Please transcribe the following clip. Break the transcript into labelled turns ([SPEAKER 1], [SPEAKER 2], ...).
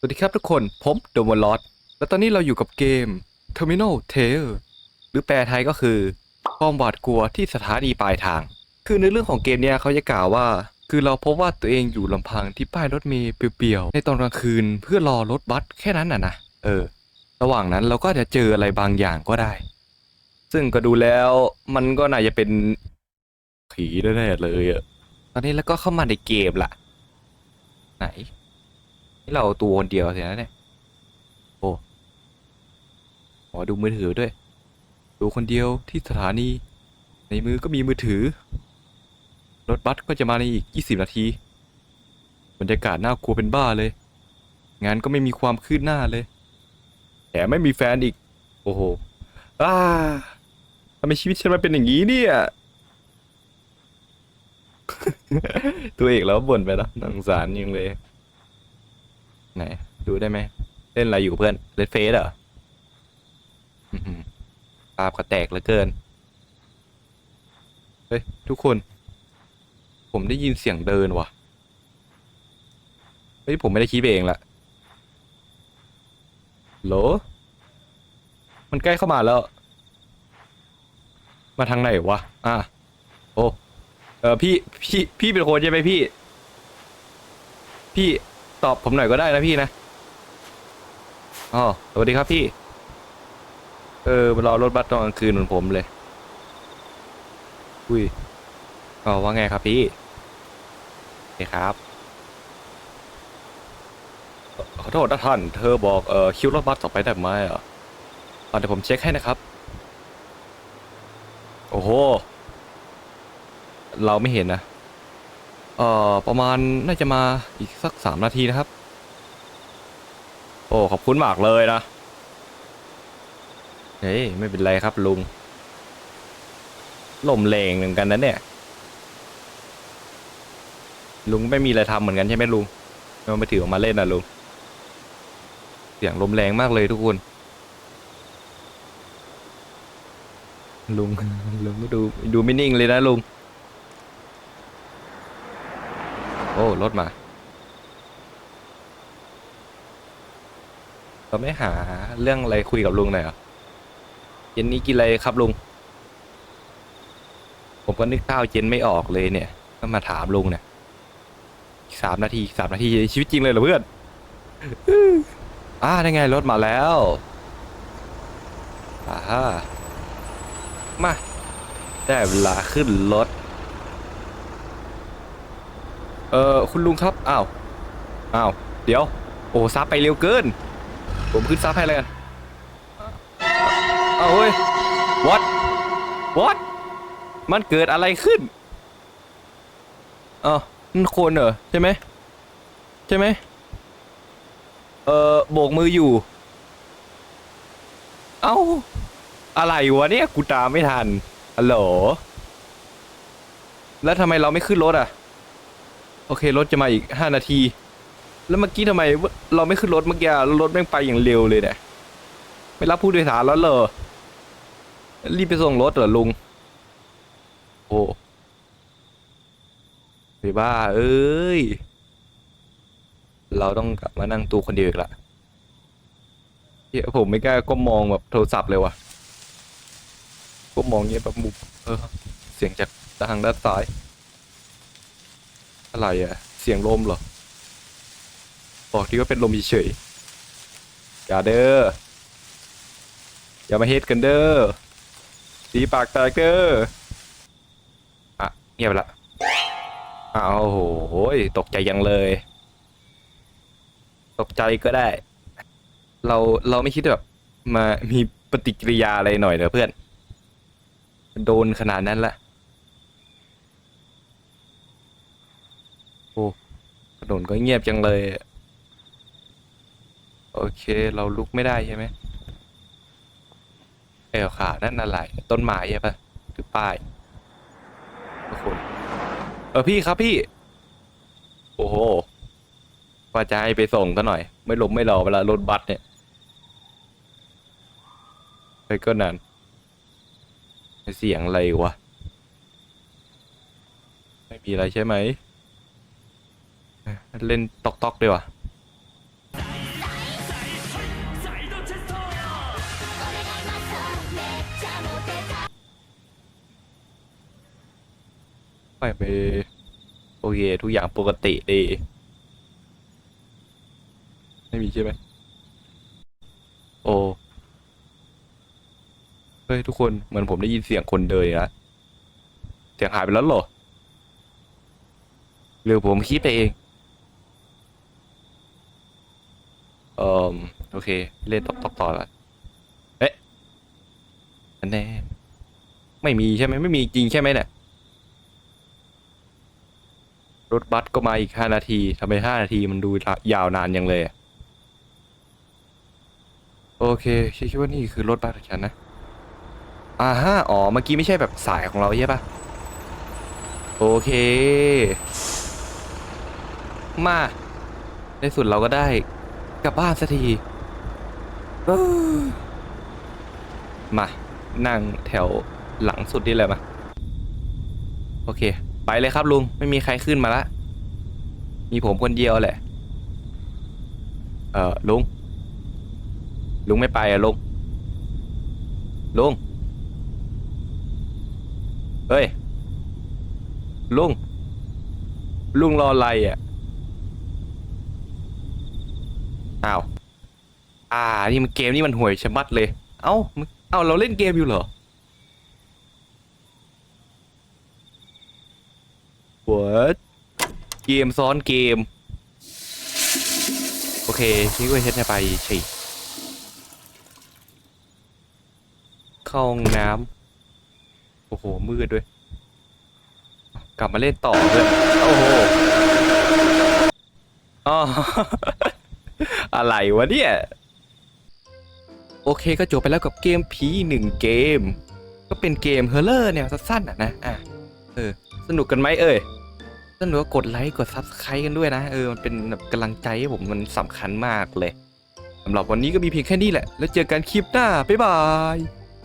[SPEAKER 1] สวัสดีครับทุกคน ผมโดมลอสและตอนนี้เราอยู่กับเกม Terminal Tale หรือแปลไทยก็คือ ความหวาดกลัวที่สถานีปลายทาง คือในเรื่องของเกมเนี้ยเขาจะกล่าวว่า คือเราพบว่าตัวเองอยู่ลำพังที่ป้ายรถเมล์เปลี่ยวๆ ในตอนกลางคืนเพื่อรอรถบัสแค่นั้นน่ะนะ เออ ระหว่างนั้นเราก็จะเจออะไรบางอย่างก็ได้ ซึ่งก็ดูแล้วมันก็น่าจะเป็นผีแน่ๆเลยอะตอนนี้แล้วก็เข้ามาในเกมละไหน นี่เราตัวคนเดียวเสินะเนี่ย โอ้ขอดูมือถือด้วย ดูคนเดียวที่สถานี ในมือก็มีมือถือ รถบัสก็จะมาในอีก 20 นาที บรรยากาศน่ากลัวเป็นบ้าเลย งานก็ไม่มีความคืบหน้าเลย แถมไม่มีแฟนอีก โอ้โหอ้าทำไมชีวิตฉันมันเป็นอย่างนี้เนี่ย ตัวเอกแล้วบ่นไปแล้วนังสารยังเลย ไหน ดูได้ไหม เล่นอะไรอยู่เพื่อนเล่นเฟซเหรอภาพก็แตกเหลือเกิน เฮ้ย ทุกคน ผมได้ยินเสียงเดินว่ะ เฮ้ย ผมไม่ได้คิดเองละโหล มันใกล้เข้ามาแล้ว มาทางไหนวะ อะ โอ้ เออพี่ พี่ พี่เป็นคนใช่ไหมพี่ พี่ ตอบผมหน่อยก็ได้นะพี่นะอ๋อสวัสดีครับพี่ เออรอรถบัสตอนกลางคืนเหมือนผมเลย อุ้ยอ๋อว่าไงครับพี่โอเคครับ ขอโทษนะท่าน เธอบอกเอ่อคิวรถบัสต่อไปได้ไหมอะอะเดี๋ยวผมเช็คให้นะครับ โอ้โห เราไม่เห็นนะ เอ่อประมาณน่าจะมาอีกสักสามนาทีนะครับ โอ้ขอบคุณมากเลยนะเฮ้ยไม่เป็นไรครับลุงลมแรงเหมือนกันนะเนี่ย ลุงไม่มีอะไรทำเหมือนกันใช่ไหมลุงไม่มาถือออกมาเล่นนะลุงเสียงลมแรงมากเลยทุกคนลุงลุงก็ดูดูไม่นิ่งเลยนะลุง โอ้รถมา เราไม่หาเรื่องอะไรคุยกับลุงหน่อยเหรอเย็นนี้กินอะไรครับลุง ผมก็นึกข้าวเย็นไม่ออกเลยเนี่ย ก็มาถามลุงเนี่ยสามนาทีสามนาทีชีวิตจริงเลยเหรอเพื่อนอ่าได้ไงรถมาแล้วอ่าฮะมา ได้เวลาขึ้นรถ เออคุณลุงครับ อ้าว อ้าว เดี๋ยว โอ้ซับไปเร็วเกิน ผมขึ้นซับให้เลยกันเอาเฮ้ย what what มันเกิดอะไรขึ้นอ๋อนั่นคนเหรอใช่ไหมใช่ไหมเออโบกมืออยู่ เอ้า อะไรวะเนี่ย กูตามไม่ทันฮัลโหล แล้วทำไมเราไม่ขึ้นรถอะ โอเครถจะมาอีกห้านาที แล้วเมื่อกี้ทำไมเราไม่ขึ้นรถเมื่อกี้รถแม่งไปอย่างเร็วเลยเนี่ยไม่รับผู้โดยสารแล้วเหรอรีบไปส่งรถเหรอลุง โอ้ไปบ้า เอ้ย เราต้องกลับมานั่งตู้คนเดียวอีกละเฮียผมไม่กล้าก็มองแบบโทรศัพท์เลยว่ะ ก็มองเงี้ยแบบมุมเออ เสียงจากทางด้านซ้าย อะไรอะเสียงลมเหรอ บอกที่ว่าเป็นลมเฉยๆอย่าเด้อ อย่ามาเฮ็ดกันเด้อตีปากแตกเด้อ อะ เงียบละอ้าวโอ้โหตกใจยังเลย ตกใจก็ได้ เราเราไม่คิดแบบมามีปฏิกิริยาอะไรหน่อยเหรอเพื่อน โดนขนาดนั้นละ โอ้ ถนนก็เงียบจังเลย โอเค เราลุกไม่ได้ใช่ไหมเอวขา นั่นอะไร ต้นไม้ใช่ปะหรือป้ายทุกคนเออพี่ครับพี่ โอ้โหว่าจะให้ไปส่งซะหน่อย ไม่ลมไม่รอเวลารถบัสเนี่ยไปก็นานเสียงอะไรวะ ไม่มีอะไรใช่ไหม เล่นตอกตอกดีกว่าไปไปโอเคทุกอย่างปกติดี ไม่มีใช่ไหมโอ้เฮ้ยทุกคนเหมือนผมได้ยินเสียงคนเดินนะเสียงหายไปแล้วเหรอหรือผมคิดไปเอง เออโอเค เล่นตอกตอกต่อละเอ๊ะอันแน่ไม่มีใช่ไหมไม่มีจริงใช่ไหมเนี่ยรถบัสก็มาอีกห้านาทีทำไมห้านาทีมันดูยาวนานยังเลยโอเคคิดว่านี่คือรถบัสของฉันนะอ่าฮะอ๋อเมื่อกี้ไม่ใช่แบบสายของเราใช่ปะโอเค มา ในสุดเราก็ได้ กลับบ้านสักทีเอ้อมา นั่งแถวหลังสุดนี่เลยมา โอเค ไปเลยครับลุง ไม่มีใครขึ้นมาละ มีผมคนเดียวแหละ เออลุง ลุงไม่ไปอะลุง ลุง เฮ้ย ลุง ลุงรออะไรอะ อ้าว อ่า นี่มันเกมนี่มันห่วยชะมัดเลย เอ้า เอ้า เราเล่นเกมอยู่เหรอ What เกมซ้อนเกม โอเคคิดว่าเฮ็ดไปฉีเข้าห้องน้ำโอ้โห มืดด้วย กลับมาเล่นต่อด้วย โอ้โหอ๋อ อะไรวะเนี่ย โอเคก็จบไปแล้วกับเกมผีหนึ่งเกม ก็เป็นเกมเฮอร์เลอร์เนี่ยสั้นๆอะนะอะเออ สนุกกันไหมเอ่ยสนุกก็กดไลค์กดซับสไครต์กันด้วยนะ เออมันเป็นแบบกำลังใจให้ผมมันสำคัญมากเลยสำหรับวันนี้ก็มีเพียงแค่นี้แหละ แล้วเจอกันคลิปหน้า บ๊ายบาย